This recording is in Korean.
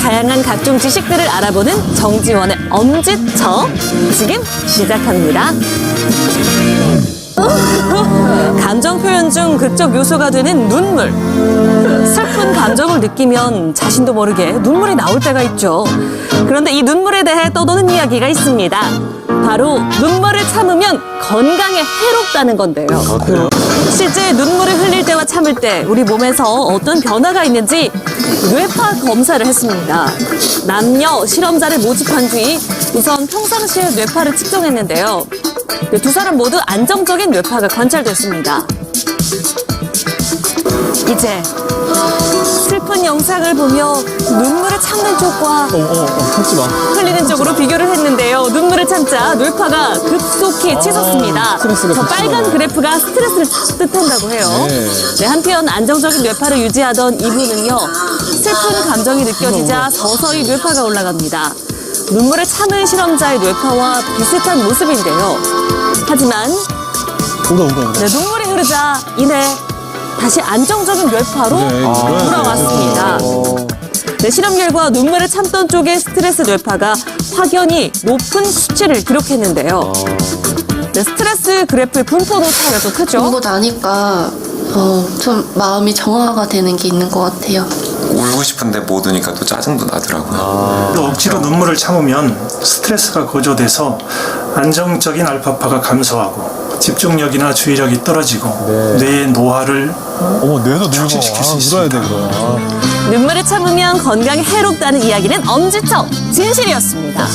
다양한 각종 지식들을 알아보는 정지원의 엄지척 지금 시작합니다. 감정 표현 중 극적 요소가 되는 눈물. 슬픈 감정을 느끼면 자신도 모르게 눈물이 나올 때가 있죠. 그런데 이 눈물에 대해 떠도는 이야기가 있습니다. 바로 눈물을 참으면 건강에 해롭다는 건데요. 실제 눈물을 흘릴 때와 참을 때 우리 몸에서 어떤 변화가 있는지 뇌파 검사를 했습니다. 남녀 실험자를 모집한 뒤 우선 평상시의 뇌파를 측정했는데요. 네, 두 사람 모두 안정적인 뇌파가 관찰됐습니다. 이제 영상을 보며 눈물을 참는 쪽과 어, 어, 어, 참지 마. 흘리는 쪽으로 비교를 했는데요. 눈물을 참자 뇌파가 급속히 치솟습니다. 스트레스가 저 빨간 급증하네. 그래프가 스트레스를 뜻한다고 해요. 네. 네, 한편 안정적인 뇌파를 유지하던 이분은요. 슬픈 감정이 느껴지자 서서히 뇌파가 올라갑니다. 눈물을 참은 실험자의 뇌파와 비슷한 모습인데요. 하지만 온다, 온다, 온다. 네, 눈물이 흐르자 이내 다시 안정적인 뇌파로 네, 돼. 돌아왔습니다. 어. 네, 실험 결과 눈물을 참던 쪽의 스트레스 뇌파가 확연히 높은 수치를 기록했는데요. 네, 스트레스 그래프의 분포도 차이가 좀 크죠? 울고 나니까 어, 좀 마음이 정화가 되는 게 있는 것 같아요. 울고 싶은데 못 우니까 또 짜증도 나더라고요. 또 억지로 눈물을 참으면 스트레스가 고조돼서 안정적인 알파파가 감소하고 집중력이나 주의력이 떨어지고 뇌의 노화를 어머, 뇌도 늙어. 촉진시킬 수 아, 울어야 돼, 있습니다. 그럼. 아. 눈물을 참으면 건강에 해롭다는 이야기는 엄지척 진실이었습니다.